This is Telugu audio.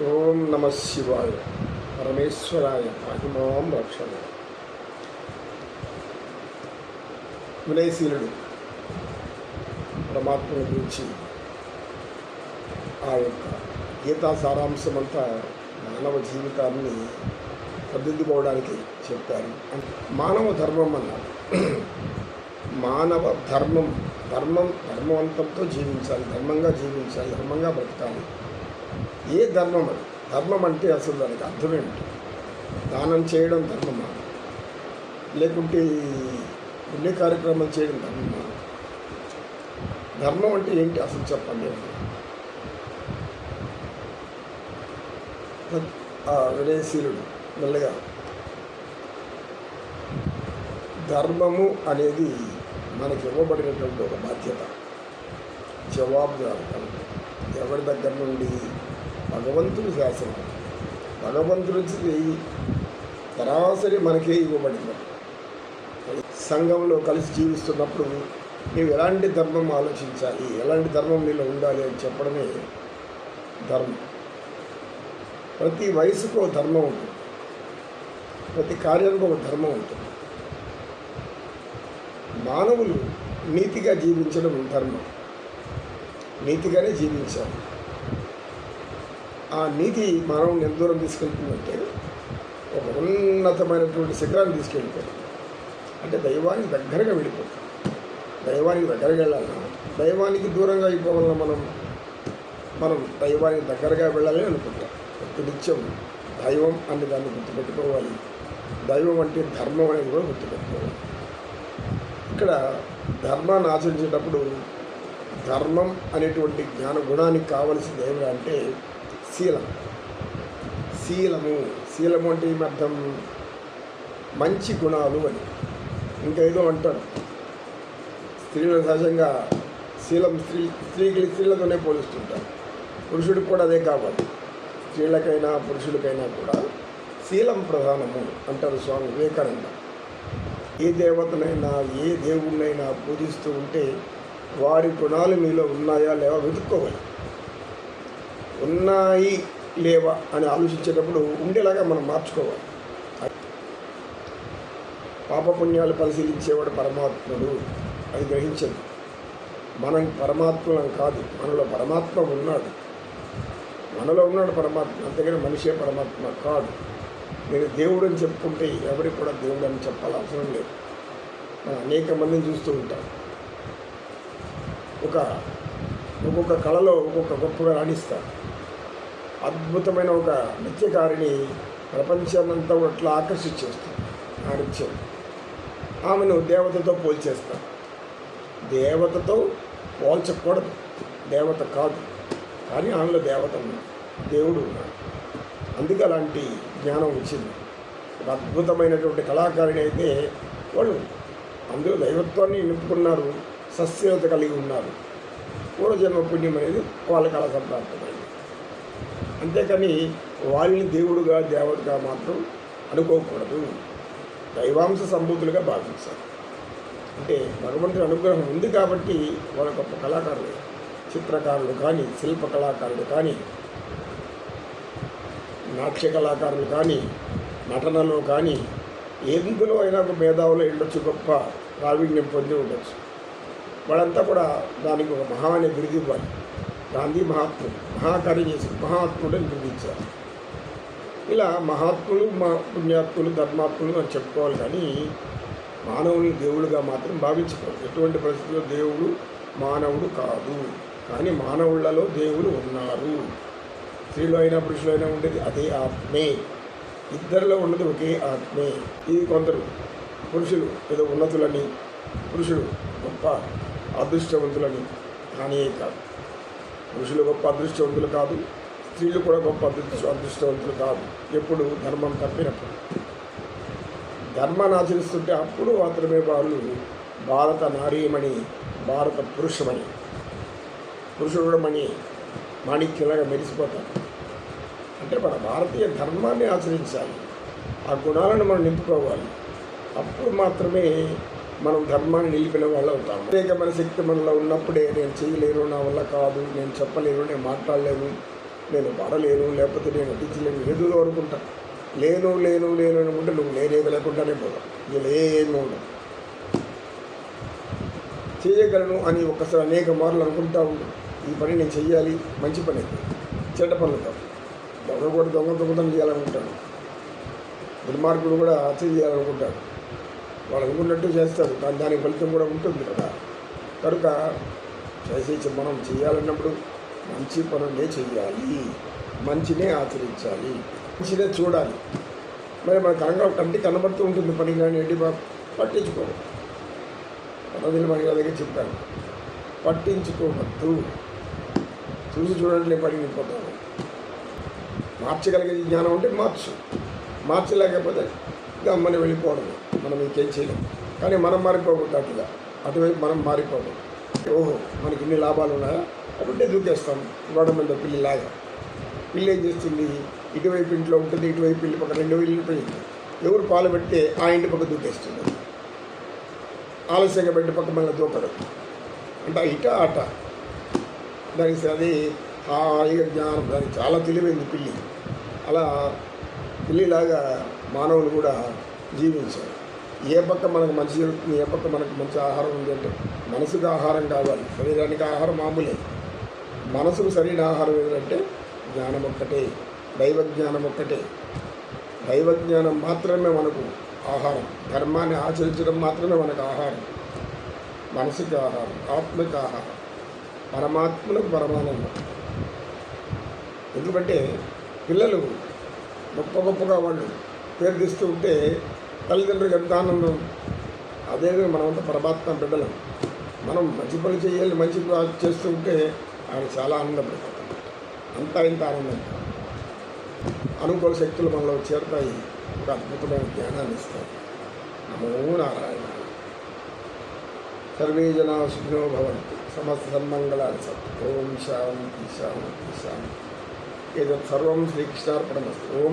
ఓం నమ శివాయ పరమేశ్వరాయ మహిమాం రక్షణ. వినయశీలుడు పరమాత్మను గురించి ఆ యొక్క గీతా సారాంశమంతా మానవ జీవితాన్ని సర్దిద్దుకోవడానికి చెప్పారు. మానవ ధర్మం అన్నారు మానవ ధర్మం ధర్మం ధర్మవంతంతో జీవించాలి ధర్మంగా జీవించాలి ధర్మంగా బ్రతకాలి. ఏ ధర్మం అది? ధర్మం అంటే అసలు దానికి అర్థం ఏంటి దానం చేయడం ధర్మమా? లేకుంటే పుణ్య కార్యక్రమం చేయడం ధర్మమా? ధర్మం అంటే ఏంటి అసలు చెప్పండి ఆ వినయశీలుడు మెల్లగా ధర్మము అనేది మనకి ఇవ్వబడినటువంటి ఒక బాధ్యత. జవాబుదారు ఎవరి దగ్గర నుండి భగవంతుడు శాసనం. భగవంతుడి సరాసరి మనకే ఇవ్వబడింది. సంఘంలో కలిసి జీవిస్తున్నప్పుడు నీవు ఎలాంటి ధర్మం ఆలోచించాలి? ఎలాంటి ధర్మం నీలో ఉండాలి అని చెప్పడమే ధర్మం. ప్రతి వయసుకు ఒక ధర్మం ఉంటుంది. ప్రతి కార్యానికి ఒక ధర్మం ఉంటుంది. మానవులు నీతిగా జీవించడం ధర్మం. నీతిగానే జీవించాలి. ఆ నీతి మానవుని ఎంత దూరం తీసుకెళ్తుందంటే ఒక ఉన్నతమైనటువంటి శిఖరాన్ని తీసుకెళ్ళిపోతుంది అంటే దైవానికి దగ్గరగా వెళ్ళిపోతుంది దైవానికి దగ్గరగా వెళ్ళాలన్నా దైవానికి దూరంగా అయిపోవాలన్నా మనం మనం దైవానికి దగ్గరగా వెళ్ళాలని అనుకుంటాం. నిత్యం దైవం అనే దాన్ని గుర్తుపెట్టుకోవాలి. దైవం అంటే ధర్మం అనేది కూడా గుర్తుపెట్టుకోవాలి. ఇక్కడ ధర్మాన్ని ఆచరించేటప్పుడు ధర్మం అనేటువంటి జ్ఞాన గుణానికి కావలసింది ఏమిటంటే అంటే శీలం. శీలము. శీలము అంటే ఏమర్థం మంచి గుణాలు అని. ఇంకా ఏదో అంటారు. స్త్రీలు సహజంగా శీలం స్త్రీ స్త్రీకి స్త్రీలతోనే పోలిస్తుంటారు. పురుషుడికి కూడా అదే కావాలి. స్త్రీలకైనా పురుషుడికైనా కూడా శీలం ప్రధానము అంటారు స్వామి వివేకానంద. ఏ దేవతనైనా ఏ దేవుణ్ణైనా పూజిస్తూ ఉంటే వారి గుణాలు మీలో ఉన్నాయా లేవా వెతుక్కోవాలి. ఉన్నాయి లేవా అని ఆలోచించేటప్పుడు ఉండేలాగా మనం మార్చుకోవాలి. పాపపుణ్యాలు పరిశీలించేవాడు పరమాత్ముడు అది గ్రహించదు. మనం పరమాత్మలం కాదు మనలో పరమాత్మ ఉన్నాడు. మనలో ఉన్నాడు పరమాత్మ అంతేగాని మనిషే పరమాత్మ కాదు. నేను దేవుడు అని చెప్పుకుంటే ఎవరికి కూడా దేవుడు అని చెప్పాలి అవసరం లేదు. మనం అనేక మందిని చూస్తూ ఉంటాం. ఒక ఒక్కొక్క కళలో ఒక్కొక్క గొప్పగా రాణిస్తారు. అద్భుతమైన ఒక నృత్యకారిని ప్రపంచాన్నంతా అట్లా ఆకర్షించేస్తాం ఆ నృత్యం. ఆమెను దేవతతో పోల్చేస్తారు. దేవతతో పోల్చకూడదు. దేవత కాదు. కానీ ఆమెలో దేవత ఉంది. దేవుడు ఉన్నాడు. అందుకే అలాంటి జ్ఞానం వచ్చింది. ఒక అద్భుతమైనటువంటి కళాకారిణి అయితే వాళ్ళు అందులో దైవత్వాన్ని నింపుకున్నారు. సస్యత కలిగి ఉన్నారు. పూర్వజన్మ పుణ్యం అనేది వాళ్ళకి అలా సంప్రాప్తమైంది. అంతేకాని వాళ్ళని దేవుడుగా దేవతగా మాత్రం అనుకోకూడదు. దైవాంశ సంబూతులుగా భావించాలి. అంటే భగవంతుడి అనుగ్రహం ఉంది కాబట్టి వాళ్ళ గొప్ప కళాకారులు చిత్రకారులు కానీ శిల్ప కళాకారులు కానీ నాట్య కళాకారులు కానీ నటనలో కానీ ఎందులో అయినా ఒక మేధావులు వెళ్ళొచ్చు గొప్ప ప్రావీణ్యం పొంది ఉండొచ్చు. వాళ్ళంతా కూడా దానికి ఒక మహా అనే గాంధీ మహాత్ముడు మహాకార్యం చేసి మహాత్ముడు అని బిరుదించారు ఇలా మహాత్ములు మా పుణ్యాత్ములు ధర్మాత్ములు అని చెప్పుకోవాలి కానీ మానవుని దేవుడుగా మాత్రం భావించకూడదు. ఎటువంటి పరిస్థితుల్లో దేవుడు మానవుడు కాదు. కానీ మానవులలో దేవుడు ఉన్నారు. స్త్రీలో అయినా పురుషులు అయినా ఉండేది అదే ఆత్మే. ఇద్దరిలో ఉన్నది ఒకే ఆత్మే. ఇది కొందరు పురుషులు ఏదో ఉన్నతులని పురుషుడు గొప్ప అదృష్టవంతులని కానీ కాదు. పురుషులు గొప్ప అదృష్టవంతులు కాదు స్త్రీలు కూడా గొప్ప అదృష్ట అదృష్టవంతులు కాదు. ఎప్పుడు ధర్మం తప్పినప్పుడు. ధర్మాన్ని ఆచరిస్తుంటే అప్పుడు మాత్రమే వాళ్ళు భారత నారీమణి భారత పురుషమణి. పురుషుడమణి మాణిక్యంలాగా మెరిసిపోతారు. అంటే మన భారతీయ ధర్మాన్ని ఆచరించాలి. ఆ గుణాలను మనం నింపుకోవాలి. అప్పుడు మాత్రమే మనం ధర్మాన్ని నిలిపిన వాళ్ళు అవుతాం ప్రత్యేకమైన శక్తి మనలో ఉన్నప్పుడే నేను చేయలేను నా వల్ల కాదు నేను చెప్పలేను నేను మాట్లాడలేను నేను పాడలేను లేకపోతే నేను నటించలేను ఏదో అనుకుంటాను లేను లేను లేను అనుకుంటే నువ్వు లేనేవి లేకుండానే పోదాం ఇక లేను ఉండదు చేయగలను అని ఒకసారి అనేక మార్లు అనుకుంటా ఉండు. ఈ పని నేను చెయ్యాలి మంచి పని అది చెడ్డ పనులు కాదు దొంగ కూడా దొంగ దొంగతనం చేయాలనుకుంటాడు. దుర్మార్గుడు కూడా హత్య చేయాలనుకుంటాడు. వాళ్ళు అనుకున్నట్టు చేస్తారు. కానీ దాని ఫలితం కూడా ఉంటుంది కదా. కనుక చేసే మనం చేయాలన్నప్పుడు మంచి పనులే చేయాలి. మంచినే ఆచరించాలి. మంచినే చూడాలి. మరి మన కరంగా కంటి కనబడుతూ ఉంటుంది పని కానీ ఏంటి బా పదవిని మన దగ్గర చెప్పాను. పట్టించుకోవద్దు. చూసి చూడండి పడిని మార్చగలిగే జ్ఞానం ఉంటే మార్చు. మార్చలేకపోతే గమ్మని వెళ్ళిపోవడం మనం ఇంకేం చేయలేం. కానీ మనం మారిపోకూడదు అటుగా అటువైపు మనం మారిపోకూడదు. ఓహో మనకి ఇన్ని లాభాలు ఉన్నాయా? అప్పుడే దూకేస్తాం. గోడ మీద పిల్లిలాగా పిల్లి ఏం చేస్తుంది? ఇటువైపు ఇంట్లో ఉంటుంది ఇటువైపు ఇల్లు పక్క రెండు ఇల్లు పోయింది ఎవరు పాలు పెడితే ఆ ఇంటి పక్క దూకేస్తుంది? ఆలస్యంగా పెట్టి పక్క మళ్ళీ దూకడం. అంటే ఇట అట దానికి అది హాయిగా జ్ఞానం దానికి చాలా తెలివైంది పిల్లి. అలా పిల్లిలాగా మానవులు కూడా జీవించారు. ఏ పక్క మనకు మంచి జరుగుతుంది ఏ పక్క మనకు మంచి ఆహారం ఉంది అంటే మనసుకు ఆహారం కావాలి. శరీరానికి ఆహారం మామూలే. మనసుకు సరైన ఆహారం ఏంటంటే జ్ఞానం ఒక్కటే దైవ జ్ఞానం ఒక్కటే. దైవ జ్ఞానం మాత్రమే మనకు ఆహారం. ధర్మాన్ని ఆచరించడం మాత్రమే మనకు ఆహారం. మనసుకి ఆహారం ఆత్మకి ఆహారం. పరమాత్మలకు పరమానందం. ఎందుకంటే పిల్లలు గొప్ప గొప్పగా వాళ్ళు పేరు తీస్తూ ఉంటే తల్లిదండ్రులకు ఎంత ఆనందం. అదే మనమంతా పరమాత్మ బిడ్డలం. మనం మంచి పని చేయాలి మంచి పని చేస్తూ ఉంటే ఆయన చాలా ఆనందపడతాడు అంతా ఇంత ఆనందం. అనుకూల శక్తులు మనలో చేరుతాయి. ఒక అద్భుతమైన జ్ఞానాన్ని ఇస్తాయి. నమో నారాయణ. సర్వే జనా సుఖినో భవంతి. సమస్త సన్మంగళాలు ఓం శాంతి శాంతి శాంతి. ఏదో సర్వం శ్రీకృష్ణార్పణమస్తు. ఓం